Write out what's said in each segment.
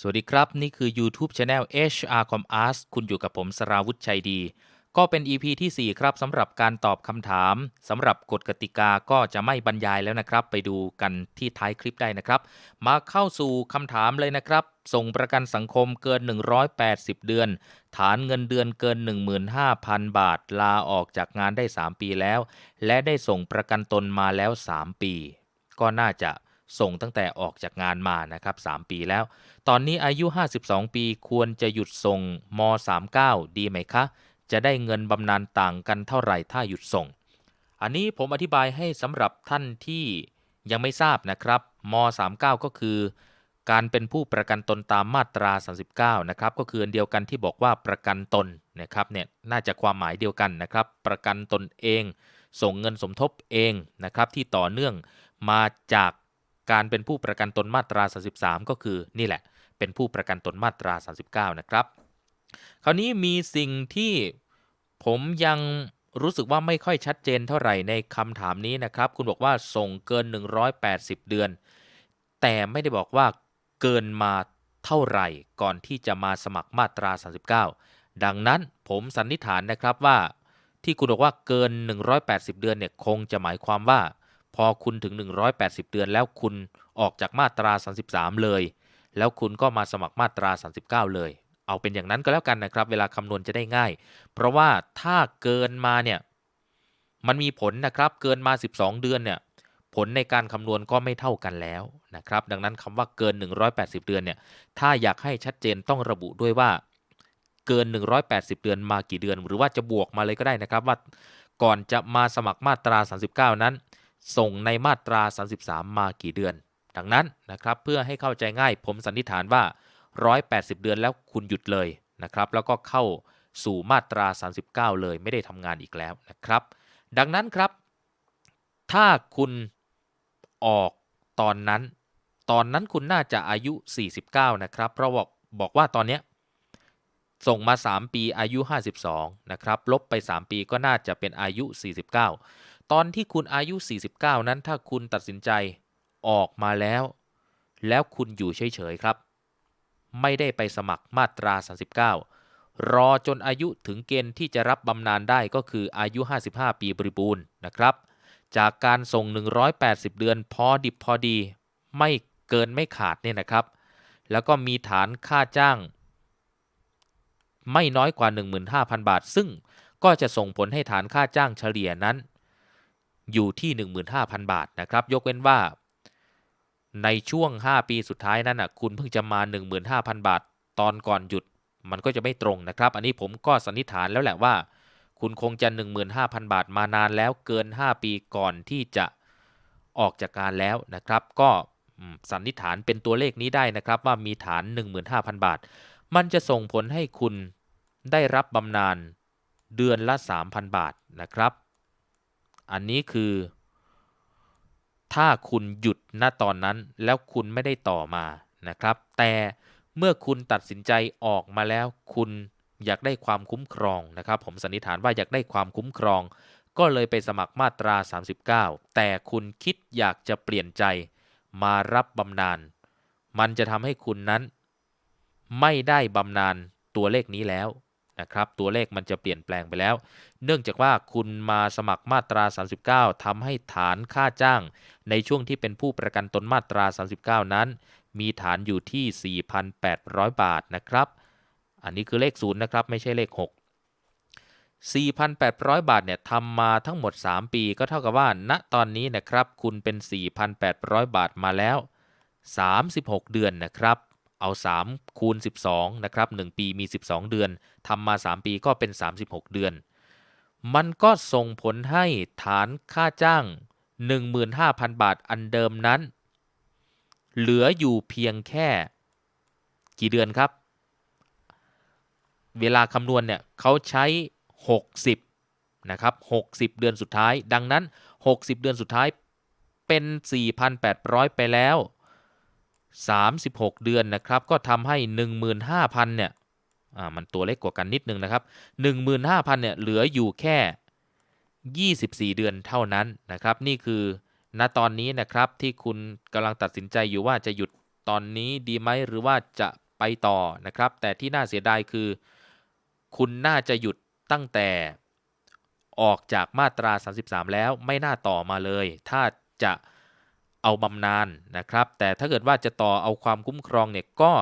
สวัสดีครับ นี่คือ YouTube Channel HR Com Ask คุณอยู่กับผมสราวุธชัยดี ก็เป็น EP ที่ 4 ครับสำหรับการตอบคำถามสำหรับกฎกติกาก็จะไม่บรรยายแล้วนะครับ ไปดูกันที่ท้ายคลิปได้นะครับ มาเข้าสู่คำถามเลยนะครับ ส่งประกันสังคมเกิน 180 เดือน ฐานเงินเดือนเกิน 15,000 บาท ลาออกจากงานได้ 3 ปีแล้ว และได้ส่งประกันตนมาแล้ว 3 ปี ก็น่าจะ ส่งตั้งแต่ออกจากงานมานะครับ3ปีแล้ว ตอนนี้อายุ 52 ปีควรจะหยุดส่งม 39 ดีไหมคะ จะได้เงินบำนาญต่างกันเท่าไหร่ถ้าหยุดส่ง อันนี้ผมอธิบายให้สำหรับท่านที่ยังไม่ทราบนะครับม 39 ก็คือการเป็นผู้ประกันตนตามมาตรา 39 นะครับ ก็คืออันเดียวกันที่บอกว่าประกันตนนะครับเนี่ยน่าจะความหมายเดียวกันนะครับ ประกันตนเอง ส่งเงินสมทบเองนะครับที่ต่อเนื่องมาจาก การเป็นผู้ประกันตนมาตรา 33 ก็คือนี่แหละ เป็นผู้ประกันตนมาตรา 39 นะครับ คราวนี้มีสิ่งที่ผมยังรู้สึกว่าไม่ค่อยชัดเจนเท่าไหร่ในคำถามนี้นะครับ คุณบอกว่าส่งเกิน 180 เดือน แต่ไม่ได้บอกว่าเกินมาเท่าไหร่ก่อนที่จะมาสมัครมาตรา 39 ดังนั้นผมสันนิษฐานนะครับว่าที่คุณบอกว่าเกิน 180 เดือนเนี่ยคงจะหมายความว่า พอคุณถึง 180 เดือน แล้วคุณออกจากมาตรา 33 เลย แล้วคุณก็มาสมัครมาตรา 39 เลย เอาเป็นอย่างนั้นก็แล้วกันนะครับ เวลาคำนวณจะได้ง่าย เพราะว่าถ้าเกินมาเนี่ยมันมีผลนะครับเกินมา 12 เดือนเนี่ยผลในการคำนวณก็ไม่เท่ากันแล้วนะครับ ดังนั้นคำว่าเกิน 180 เดือนเนี่ยถ้าอยากให้ชัดเจนต้องระบุด้วยว่าเกิน 180 เดือนมากี่เดือน หรือว่าจะบวกมาเลยก็ได้นะครับว่าก่อนจะมาสมัครมาตรา 39 นั้น ส่งในมาตรา 33 มากี่เดือน ดังนั้นนะครับเพื่อให้เข้าใจง่ายผมสันนิษฐานว่า 180 เดือนแล้วคุณหยุดเลยนะครับแล้วก็เข้าสู่มาตรา 39 เลยไม่ได้ทำงานอีกแล้วนะครับ ดังนั้นครับ ถ้าคุณออกตอนนั้น ตอนนั้นคุณน่าจะอายุ 49 นะครับ เพราะบอกบอกว่าตอนนี้ส่งมา 3 ปีอายุ 52 นะครับ ลบไป 3 ปีก็น่าจะเป็นอายุ 49 ตอนที่คุณอายุ 49 นั้นถ้าคุณตัดสินใจออกมาแล้ว แล้วคุณอยู่เฉยๆครับ ไม่ได้ไปสมัครมาตรา 39 รอจนอายุถึงเกณฑ์ที่จะรับบำนาญได้ก็คืออายุ 55 ปีบริบูรณ์นะครับ จากการส่ง 180 เดือนพอดิบพอดี ไม่เกินไม่ขาดเนี่ยนะครับ แล้วก็มีฐานค่าจ้าง ไม่น้อยกว่า 15,000 บาท ซึ่งก็จะส่งผลให้ฐานค่าจ้างเฉลี่ยนั้น อยู่ที่ 15,000 บาทนะครับ ยกเว้นว่า ในช่วง 5 ปีสุดท้ายนั้นนะคุณเพิ่งจะมา 15,000 บาท ตอนก่อนหยุดมันก็จะไม่ตรงนะครับ อันนี้ผมก็สันนิษฐานแล้วแหละว่า คุณคงจะ 15,000 บาทมานานแล้วเกิน 5 ปีก่อนที่จะออกจากการแล้วนะครับ ก็สันนิษฐานเป็นตัวเลขนี้ได้นะครับ ว่ามีฐาน 15,000 บาท มันจะส่งผลให้คุณได้รับบำนาญเดือนละ 3,000 บาทนะครับ อันนี้คือ ถ้าคุณหยุดณตอนนั้นแล้วคุณไม่ได้ต่อมานะครับ แต่เมื่อคุณตัดสินใจออกมาแล้ว คุณอยากได้ความคุ้มครองนะครับ ผมสันนิษฐานว่าอยากได้ความคุ้มครอง ก็เลยไปสมัครมาตรา 39 แต่คุณคิดอยากจะเปลี่ยนใจมารับบำนาญมันจะทำให้คุณนั้น ไม่ได้บำนาญตัวเลขนี้แล้ว นะครับตัวเลขมันจะเปลี่ยนแปลงไปแล้ว เนื่องจากว่าคุณมาสมัครมาตรา 39ทำให้ฐานค่าจ้าง ในช่วงที่เป็นผู้ประกันตนมาตรา 39 นั้น มีฐานอยู่ที่ 4,800 บาทนะครับ อันนี้คือเลขศูนย์นะครับไม่ใช่เลข 6 4,800 บาทเนี่ยทำมาทั้งหมด 3 ปีก็เท่ากับว่า ณตอนนี้นะครับ คุณเป็น 4,800 บาทมาแล้ว 36 เดือนนะครับ เอา 3 คูณ 12 นะครับ 1 ปีมี 12 เดือนทำมา 3 ปีก็เป็น 36 เดือน มันก็ส่งผลให้ฐานค่าจ้าง 15,000 บาทอันเดิมนั้น เหลืออยู่เพียงแค่กี่เดือนครับ เวลาคำนวณเนี่ยเขาใช้ 60 นะครับ 60 เดือนสุดท้าย ดังนั้น 60 เดือนสุดท้ายเป็น 4,800 ไปแล้ว 36 เดือนนะครับ ก็ทำให้ 15,000 เนี่ย อ่า มันตัวเล็กกว่ากันนิดนึงนะครับ 15,000 เนี่ย เหลืออยู่แค่ 24 เดือนเท่านั้นนะครับ นี่คือ ณ ตอนนี้นะครับที่คุณกำลังตัดสินใจอยู่ว่าจะหยุดตอนนี้ดีไหมหรือว่าจะไปต่อนะครับ แต่ที่น่าเสียดายคือ คุณน่าจะหยุดตั้งแต่ออกจากมาตรา 33 แล้วไม่น่าต่อมาเลย ถ้าจะ เอาบำนาญนะครับ แต่ถ้าเกิดว่าจะต่อเอาความคุ้มครองเนี่ยก็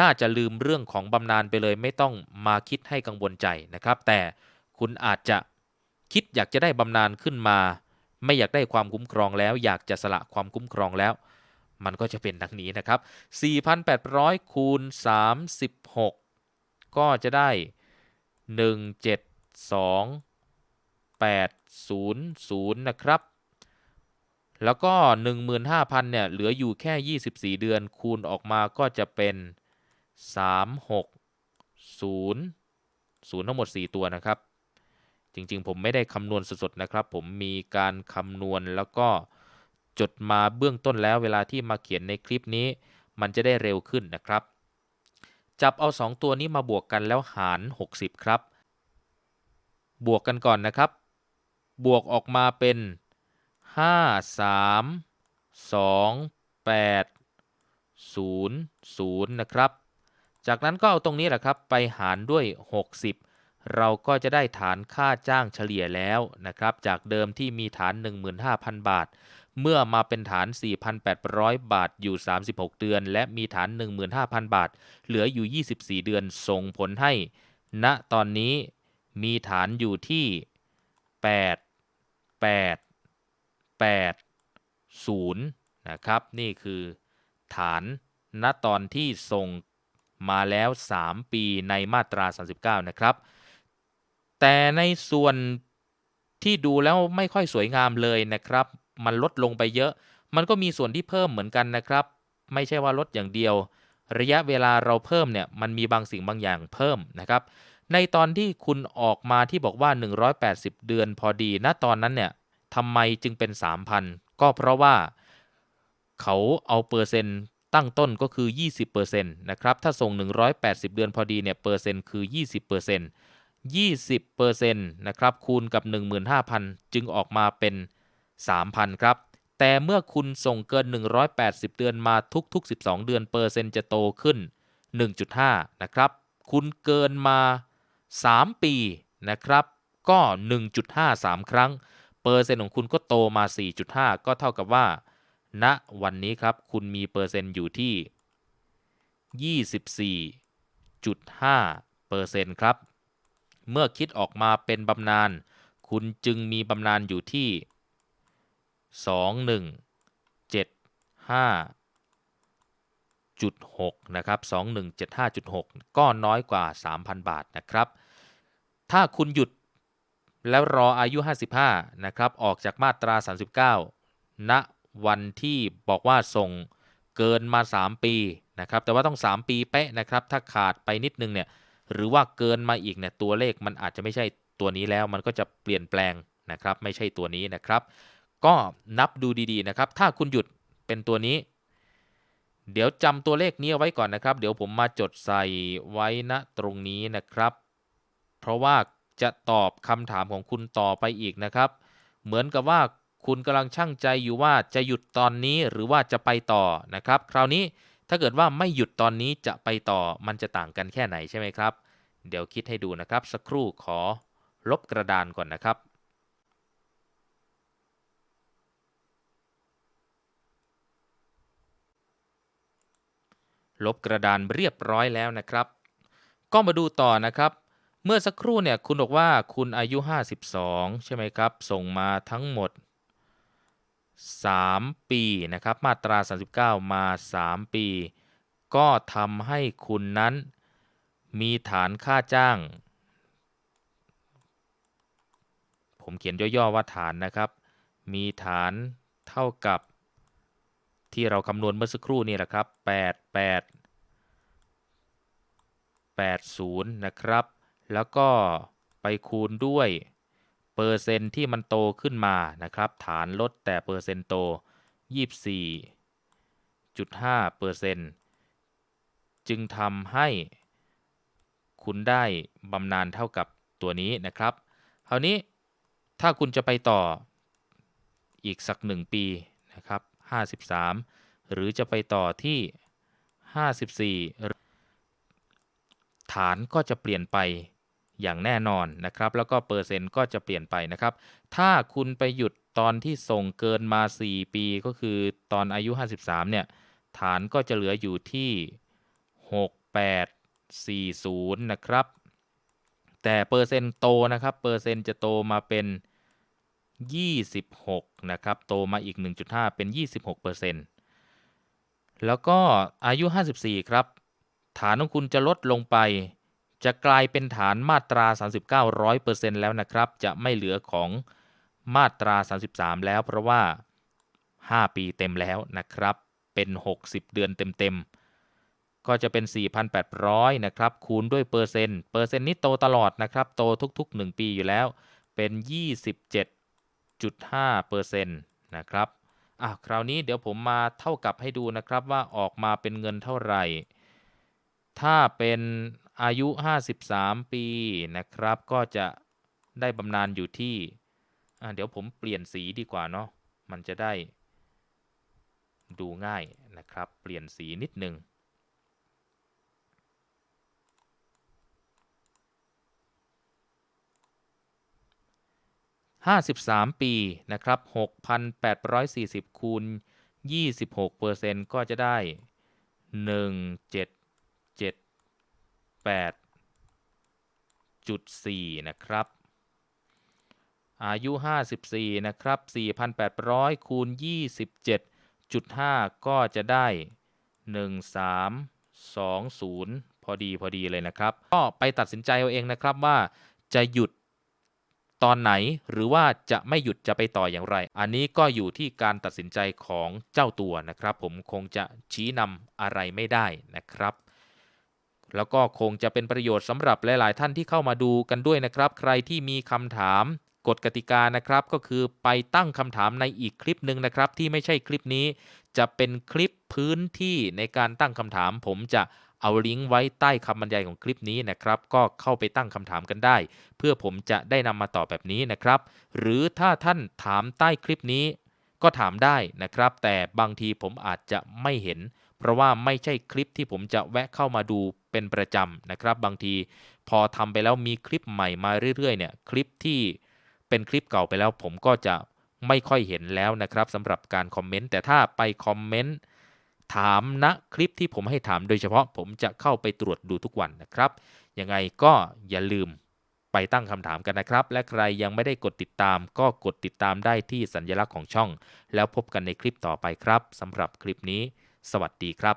น่าจะลืมเรื่องของบำนาญไปเลย ไม่ต้องมาคิดให้กังวลใจนะครับ แต่คุณอาจจะคิดอยากจะได้บำนาญขึ้นมา ไม่อยากได้ความคุ้มครองแล้ว อยากจะสละความคุ้มครองแล้ว มันก็จะเป็นดังนี้นะครับ 4,800 คูณ 36 ก็จะได้ 172,800 นะครับ แล้วก็ 15,000เนี่ยเหลืออยู่แค่ 24 เดือนคูณออกมาก็จะเป็น 360 0 ทั้งหมด 4 ตัวนะครับ จริงๆ ผมไม่ได้คำนวณสดๆนะครับ ผมมีการคำนวณแล้วก็จดมาเบื้องต้นแล้ว เวลาที่มาเขียนในคลิปนี้ มันจะได้เร็วขึ้นนะครับ จับเอา 2 ตัวนี้มาบวกกันแล้วหาร 60 ครับ บวกกันก่อนนะครับ บวกออกมาเป็น 5 3 2 8 0 0นะครับ จากนั้นก็เอาตรงนี้แหละครับไปหารด้วย 60 เราก็จะได้ฐานค่าจ้างเฉลี่ยแล้วนะครับ จากเดิมที่มีฐาน 15,000 บาท เมื่อมาเป็นฐาน 4,800 บาทอยู่ 36 เดือน และมีฐาน 15,000 บาท เหลืออยู่ 24 เดือน ส่งผลให้ ณตอนนี้มีฐานอยู่ที่ 8 8 8 0นะครับนี่คือฐานณตอนที่ส่งมาแล้ว 3 ปีในมาตรา 39 นะครับ แต่ในส่วนที่ดูแล้วไม่ค่อยสวยงามเลยนะครับ มันลดลงไปเยอะ มันก็มีส่วนที่เพิ่มเหมือนกันนะครับ ไม่ใช่ว่าลดอย่างเดียว ระยะเวลาเราเพิ่มเนี่ยมันมีบางสิ่งบางอย่างเพิ่มนะครับ ในตอนที่คุณออกมาที่บอกว่า 180 เดือนพอดีณตอนนั้นเนี่ย ทำไมจึงเป็น 3,000 ก็เพราะว่าเขาเอาเปอร์เซ็นต์ตั้งต้นก็คือ 20%นะครับถ้าส่ง 180 เดือนพอดีเนี่ยเปอร์เซ็นต์คือ 20% 20%นะครับคูณกับ 15,000 จึงออกมาเป็น 3,000 ครับ แต่เมื่อคุณส่งเกิน 180 เดือนมาทุกๆ 12 เดือนเปอร์เซ็นต์จะโตขึ้น 1.5 นะครับ คุณเกินมา 3 ปีนะครับ ก็ 1.53 ครั้ง เปอร์เซ็นต์ของคุณก็โตมา 4.5 ก็เท่ากับว่า ณวันนี้ครับ คุณมีเปอร์เซ็นต์อยู่ที่ 24.5เปอร์เซ็นต์ครับ เมื่อคิดออกมาเป็นบำนาญคุณจึงมีบำนาญอยู่ที่ 2175.6นะครับ2175.6 ก็น้อยกว่า 3,000 บาทนะครับ ถ้าคุณหยุด แล้วรออายุ 55 นะครับ ออกจากมาตรา 39 ณ วันที่บอกว่าส่งเกินมา 3 ปีนะครับ แต่ว่าต้อง 3 ปีเป๊ะนะครับ ถ้าขาดไปนิดนึงเนี่ย หรือว่าเกินมาอีกเนี่ย ตัวเลขมันอาจจะไม่ใช่ตัวนี้แล้ว มันก็จะเปลี่ยนแปลงนะครับ ไม่ใช่ตัวนี้นะครับ ก็นับดูดีๆนะครับ ถ้าคุณหยุดเป็นตัวนี้ เดี๋ยวจำตัวเลขนี้เอาไว้ก่อนนะครับ เดี๋ยวผมมาจดใส่ไว้ณตรงนี้นะครับ เพราะว่า จะตอบคำถามของคุณต่อไปอีกนะครับ เหมือนกับว่าคุณกำลังชั่งใจอยู่ว่าจะหยุดตอนนี้หรือว่าจะไปต่อนะครับ คราวนี้ถ้าเกิดว่าไม่หยุดตอนนี้จะไปต่อมันจะต่างกันแค่ไหนใช่ไหมครับ เดี๋ยวคิดให้ดูนะครับ สักครู่ขอลบกระดานก่อนนะครับลบกระดานเรียบร้อยแล้วนะครับ ก็มาดูต่อนะครับ เมื่อสักครู่เนี่ยคุณบอกว่าคุณอายุ 52 ใช่ไหมครับ ส่งมาทั้งหมด 3 ปีนะครับ มาตรา 39 มา 3 ปี ก็ทำให้คุณนั้นมีฐานค่าจ้าง ผมเขียนย่อๆว่าฐานนะครับ มีฐานเท่ากับที่เราคำนวณเมื่อสักครู่นี่แหละครับ 88 80 นะครับ แล้วก็ไปคูณด้วยเปอร์เซ็นต์ที่มันโตขึ้นมานะครับ ฐานลดแต่เปอร์เซ็นต์โต 24.5เปอร์เซ็นต์จึงทำให้คุณได้บำนาญเท่ากับตัวนี้นะครับ คราวนี้ถ้าคุณจะไปต่ออีกสักหนึ่งปีนะครับ53 หรือจะไปต่อที่ 54 ฐานก็จะเปลี่ยนไป อย่างแน่นอนนะครับ แล้วก็เปอร์เซ็นต์ก็จะเปลี่ยนไปนะครับ ถ้าคุณไปหยุดตอนที่ส่งเกินมา 4 ปีก็คือตอนอายุ 53 เนี่ย ฐานก็จะเหลืออยู่ที่ 6840 นะครับ แต่เปอร์เซ็นต์โตนะครับ เปอร์เซ็นต์จะโตมาเป็น 26 นะครับ โตมาอีก 1.5 เป็น 26เปอร์เซนต์แล้วก็อายุ 54 ครับ ฐานของคุณจะลดลงไป จะกลายเป็นฐานมาตรา 39 100%แล้วนะครับ จะไม่เหลือของมาตรา 33 แล้ว เพราะว่า 5 ปีเต็มแล้วนะครับ เป็น 60 เดือนเต็มๆ ก็จะเป็น 4,800 นะครับ คูณด้วยเปอร์เซ็นต์ เปอร์เซ็นต์นี้โตตลอดนะครับ โตทุก ๆ 1 ปีอยู่แล้ว เป็น 27.5%นะครับอะคราวนี้เดี๋ยวผมมาเท่ากับให้ดูนะครับว่าออกมาเป็นเงินเท่าไหร่ ถ้าเป็น อายุ 53 ปีนะครับ ก็จะได้บำนาญอยู่ที่เดี๋ยวผมเปลี่ยนสีดีกว่าเนาะมันจะได้ดูง่ายนะครับ เปลี่ยนสีนิดหนึ่ง53ปีนะครับ6,840คูณ26เปอร์เซ็นต์ก็จะได้1778.4นะครับ อายุ 54 นะครับ 4,800 คูณ 27.5 ก็จะได้ 1320 พอดีพอดีเลยนะครับ ก็ไปตัดสินใจเอาเองนะครับว่าจะหยุดตอนไหนหรือว่าจะไม่หยุดจะไปต่ออย่างไร อันนี้ก็อยู่ที่การตัดสินใจของเจ้าตัวนะครับ ผมคงจะชี้นำอะไรไม่ได้นะครับ แล้วก็คงจะเป็นประโยชน์สำหรับหลาย ๆ ท่านที่เข้ามาดูกันด้วยนะครับ ใครที่มีคำถามกฎกติกานะครับ ก็คือไปตั้งคำถามในอีกคลิปหนึ่งนะครับ ที่ไม่ใช่คลิปนี้ จะเป็นคลิปพื้นที่ในการตั้งคำถาม ผมจะเอาลิงก์ไว้ใต้คำบรรยายของคลิปนี้นะครับ ก็เข้าไปตั้งคำถามกันได้ เพื่อผมจะได้นำมาตอบแบบนี้นะครับ หรือถ้าท่านถามใต้คลิปนี้ ก็ถามได้นะครับ แต่บางทีผมอาจจะไม่เห็น เพราะว่าไม่ใช่คลิปที่ผมจะแวะเข้ามาดูเป็นประจำนะครับบางทีพอทำไปแล้วมีคลิปใหม่มาเรื่อยๆเนี่ยคลิปที่เป็นคลิปเก่าไปแล้ว ผมก็จะไม่ค่อยเห็นแล้วนะครับสำหรับการคอมเมนต์แต่ถ้าไปคอมเมนต์ถามณนะคลิปที่ผมให้ถามโดยเฉพาะผมจะเข้าไปตรวจดูทุกวันนะครับ ยังไงก็อย่าลืมไปตั้งคำถามกันนะครับ และใครยังไม่ได้กดติดตาม ก็กดติดตามได้ที่สัญลักษณ์ของช่อง แล้วพบกันในคลิปต่อไปครับสำหรับคลิปนี้ สวัสดีครับ